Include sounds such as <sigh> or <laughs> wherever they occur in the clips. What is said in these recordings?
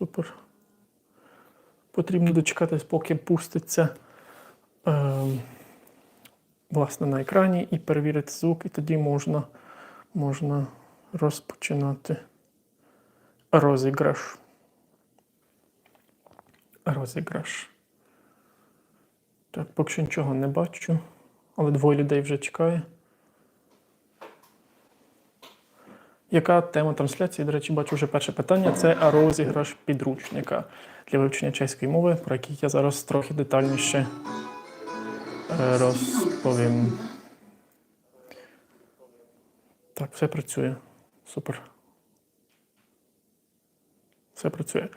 Супер. Потрібно дочекатись, поки пуститься е, власне на екрані і перевірити звук, і тоді можна, можна розпочинати розіграш. Розіграш. Так, поки що нічого не бачу, але двоє людей вже чекає. Яка тема трансляції? До речі, бачу вже перше питання. Це розіграш підручника для вивчення чеської мови, про який я зараз трохи детальніше е, розповім. Так, все працює. Супер. Все працює.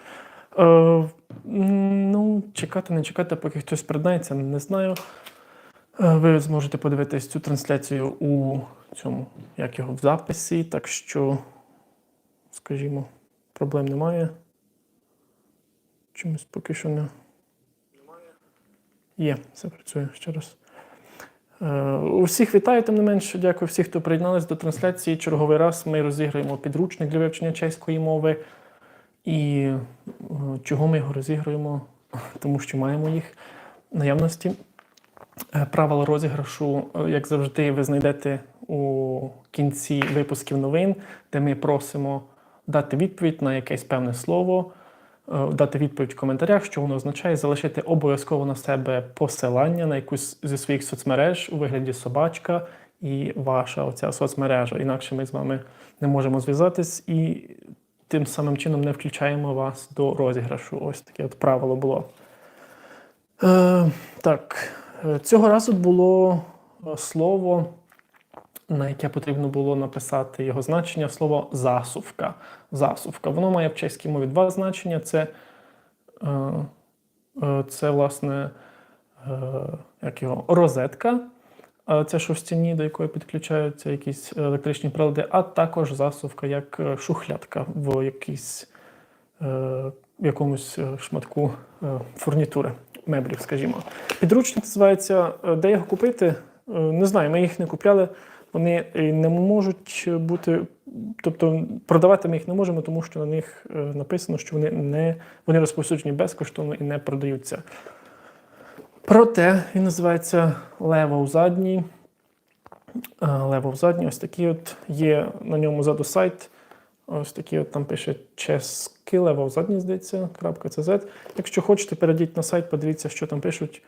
Е, ну, чекати, не чекати, поки хтось приєднається, не знаю. Е, Ви зможете подивитись цю трансляцію у цьому, як його в записі, так що, скажімо, проблем немає. Чомусь поки що не. Немає. Є, все працює ще раз. Е, Усіх вітаю, тим не менше, дякую всім, хто приєдналися до трансляції. Черговий раз ми розіграємо підручник для вивчення чеської мови. І е, чого ми його розіграємо? Тому що маємо їх в наявності. Е, Правила розіграшу, е, як завжди, ви знайдете у кінці випусків новин, де ми просимо дати відповідь на якесь певне слово, е, дати відповідь в коментарях, що воно означає, залишити обов'язково на себе посилання на якусь зі своїх соцмереж у вигляді собачка і ваша оця соцмережа. Інакше ми з вами не можемо зв'язатись і тим самим чином не включаємо вас до розіграшу. Ось таке от правило було. Е, так, цього разу було е, слово, на яке потрібно було написати його значення, слово засувка. Засувка. Воно має в чеській мові два значення. Це, е, е, це власне, е, як його, розетка. е, Це що до якої підключаються якісь електричні прилади, а також засувка як е, шухлядка в якійсь, е, в якомусь е, шматку е, фурнітури, меблів, скажімо. Підручник називається е, Де його купити? Е, Не знаю, ми їх не купляли. Вони е, не можуть бути, тобто продавати ми їх не можемо, тому що на них написано, що вони не вони розповсюджені безкоштовно і не продаються. Проте він називається Лево у задній. Лево в задній, ось такий от є на ньому ззаду сайт. Ось такий от там пише чеський лево в задній, здається. Якщо хочете, перейдіть на сайт, подивіться, що там пишуть.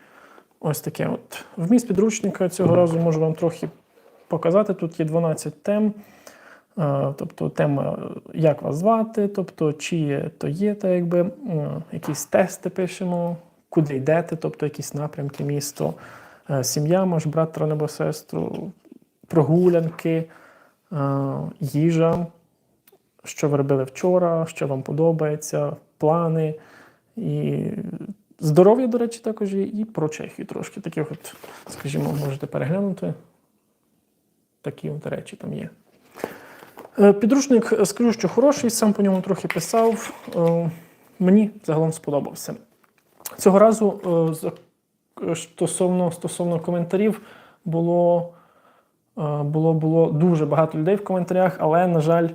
Ось таке от. Вміст підручника цього разу можу вам трохи показати. Тут є 12 тем. Е, Тобто тема, як вас звати, тобто чи є, то є, та якби е, якісь тести пишемо, куди йдете, тобто якісь напрямки, місто, Е, сім'я, може брат або сестру, прогулянки, е, їжа, що ви робили вчора, що вам подобається, плани. І здоров'я, до речі, також є, і про Чехію трошки. Таких от, скажімо, можете переглянути. Такі от речі там є. Е, Підручник, скажу, що хороший, сам по ньому трохи писав. Е, Мені загалом сподобався. Цього разу е, стосовно, стосовно коментарів було, було, було дуже багато людей в коментарях, але, на жаль,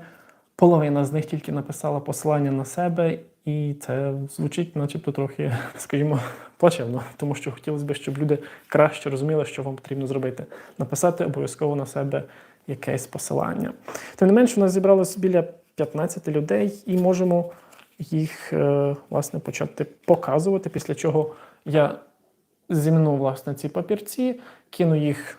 половина з них тільки написала посилання на себе, і це звучить, начебто, трохи, <laughs> скажімо, плачевно, тому що хотілося б, щоб люди краще розуміли, що вам потрібно зробити. Написати обов'язково на себе якесь посилання. Тим не менше, у нас зібралось біля 15 людей, і можемо їх е, власне почати показувати, після чого я зімну власне ці папірці, кину їх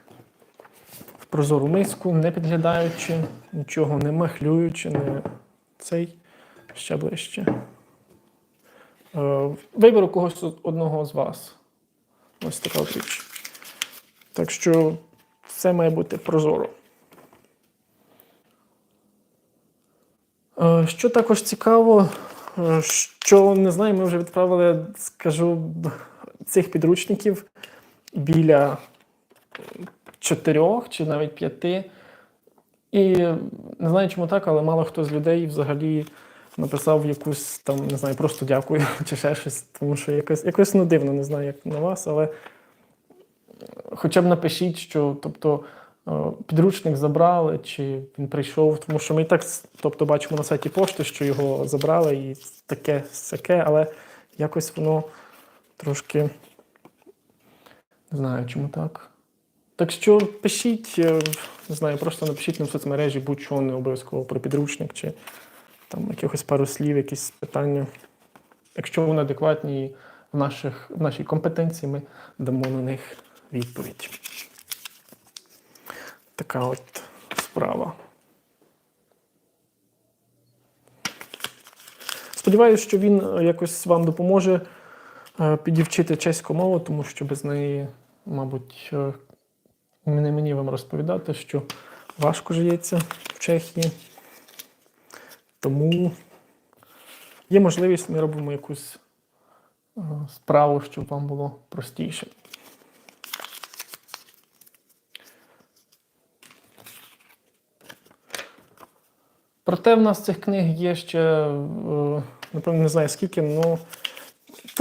прозору миску, не підглядаючи, нічого не махлюючи, не цей ще ближче. Е, Виберу когось одного з вас. Ось така річ. Так що все має бути прозоро. Е, Що також цікаво, е, що не знаю, ми вже відправили, скажу, цих підручників біля чотирьох чи навіть п'яти. І не знаю, чому так, але мало хто з людей взагалі написав якусь там, не знаю, просто дякую <laughs> чи ще щось, тому що якось, якось ну, дивно, не знаю, як на вас, але хоча б напишіть, що тобто е, підручник забрали, чи він прийшов. Тому що ми і так тобто, бачимо на сайті пошти, що його забрали, і таке всяке, але якось воно трошки не знаю, чому так. Так що пишіть, е, не знаю, просто напишіть нам в соцмережі будь-що не обов'язково про підручник чи там якихось пару слів, якісь питання. Якщо вони адекватні в, наших, в нашій компетенції, ми дамо на них відповідь. Така от справа. Сподіваюся, що він е, якось вам допоможе е, підівчити чеську мову, тому що без неї, мабуть, не мені вам розповідати, що важко живеться в Чехії. Тому є можливість, ми робимо якусь е, справу, щоб вам було простіше. Проте в нас цих книг є ще, е, напевно, не знаю скільки, але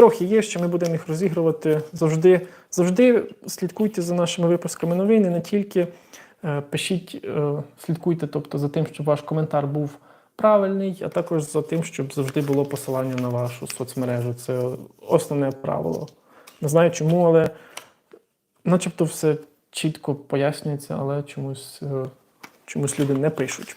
трохи є, що ми будемо їх розігрувати. Завжди, завжди слідкуйте за нашими випусками новин, і не тільки е, пишіть, е, слідкуйте тобто, за тим, щоб ваш коментар був правильний, а також за тим, щоб завжди було посилання на вашу соцмережу. Це основне правило. Не знаю чому, але начебто все чітко пояснюється, але чомусь, е, чомусь люди не пишуть.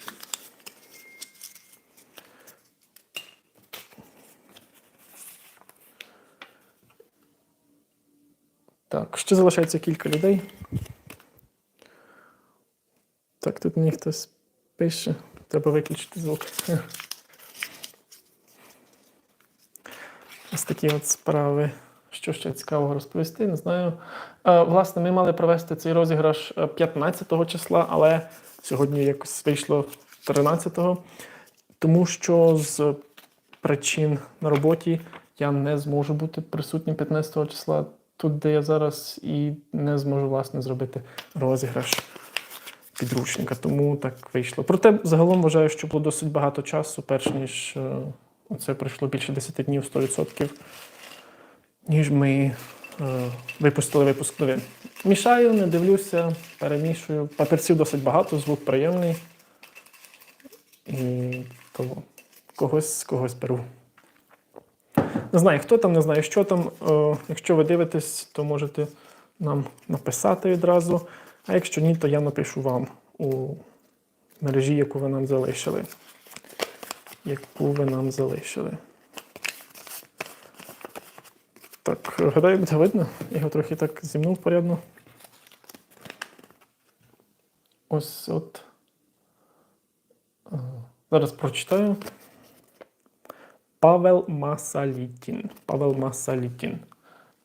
Так, ще залишається кілька людей. Так, тут мені хтось пише. Треба виключити звук. <laughs> Ось такі от справи. Що ще цікавого розповісти, не знаю. Е, власне, ми мали провести цей розіграш е, 15 числа, але сьогодні якось вийшло 13-го, тому що з причин на роботі я не зможу бути присутнім 15 числа тут, де я зараз, і не зможу власне зробити розіграш підручника. Тому так вийшло. Проте загалом вважаю, що було досить багато часу, перш ніж е, це пройшло більше 10 днів 100%, ніж ми е, випустили випуск новин. Мішаю, не дивлюся, перемішую. Папірців досить багато, звук приємний. І того когось когось беру. Не знаю, хто там, не знаю, що там. Е, якщо ви дивитесь, то можете нам написати відразу. А якщо ні, то я напишу вам у мережі, яку ви нам залишили. Яку ви нам залишили. Так, гадаю, буде видно. Я його трохи так зімнув порядно. Ось от. Е, Зараз прочитаю. Павел Масалітін. Павел Масалітін.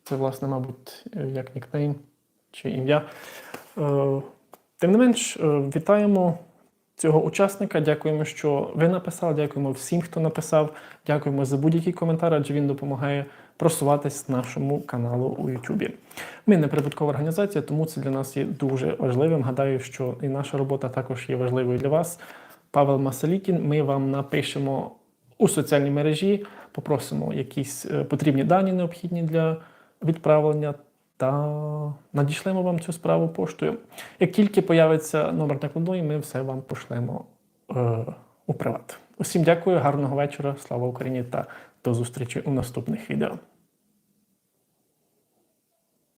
Це, власне, мабуть, як нікнейм чи ім'я. Е, Тим не менш, е, вітаємо цього учасника. Дякуємо, що ви написали. Дякуємо всім, хто написав. Дякуємо за будь-який коментар, адже він допомагає просуватись нашому каналу у Ютубі. Ми не прибуткова організація, тому це для нас є дуже важливим. Гадаю, що і наша робота також є важливою для вас. Павел Масалітін, ми вам напишемо у соціальній мережі, попросимо якісь е, потрібні дані необхідні для відправлення та надішлемо вам цю справу поштою. Як тільки появиться номер накладної, ми все вам пошлемо е, у приват. Усім дякую, гарного вечора, слава Україні та до зустрічі у наступних відео.